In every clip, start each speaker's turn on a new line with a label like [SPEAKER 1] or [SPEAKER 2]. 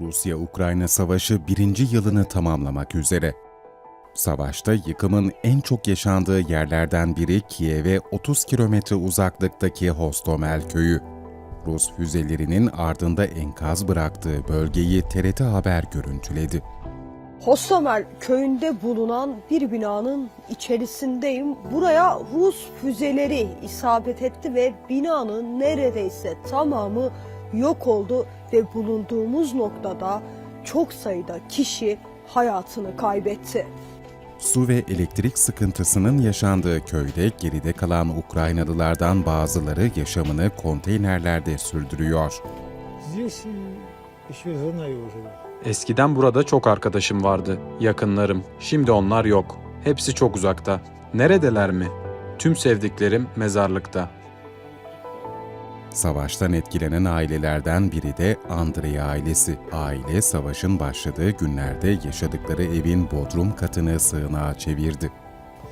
[SPEAKER 1] Rusya-Ukrayna savaşı birinci yılını tamamlamak üzere. Savaşta yıkımın en çok yaşandığı yerlerden biri Kiev'e 30 kilometre uzaklıktaki Hostomel köyü. Rus füzelerinin ardında enkaz bıraktığı bölgeyi TRT Haber görüntüledi.
[SPEAKER 2] Hostomel köyünde bulunan bir binanın içerisindeyim. Buraya Rus füzeleri isabet etti ve binanın neredeyse tamamı yok oldu ve bulunduğumuz noktada çok sayıda kişi hayatını kaybetti.
[SPEAKER 1] Su ve elektrik sıkıntısının yaşandığı köyde geride kalan Ukraynalılardan bazıları yaşamını konteynerlerde sürdürüyor.
[SPEAKER 3] Eskiden burada çok arkadaşım vardı, yakınlarım. Şimdi onlar yok. Hepsi çok uzakta. Neredeler mi? Tüm sevdiklerim mezarlıkta.
[SPEAKER 1] Savaştan etkilenen ailelerden biri de Andrei ailesi. Aile savaşın başladığı günlerde yaşadıkları evin bodrum katını sığınağa çevirdi.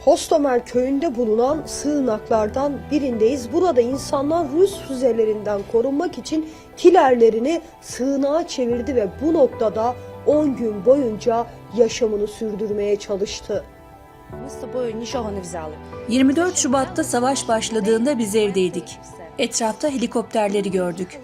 [SPEAKER 2] Hostomer köyünde bulunan sığınaklardan birindeyiz. Burada insanlar Rus füzelerinden korunmak için kilerlerini sığınağa çevirdi ve bu noktada 10 gün boyunca yaşamını sürdürmeye çalıştı.
[SPEAKER 4] 24 Şubat'ta savaş başladığında biz evdeydik. Etrafta helikopterleri gördük.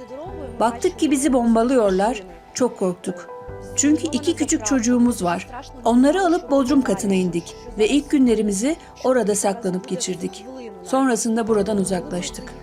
[SPEAKER 4] Baktık ki bizi bombalıyorlar. Çok korktuk. Çünkü iki küçük çocuğumuz var. Onları alıp bodrum katına indik ve ilk günlerimizi orada saklanıp geçirdik. Sonrasında buradan uzaklaştık.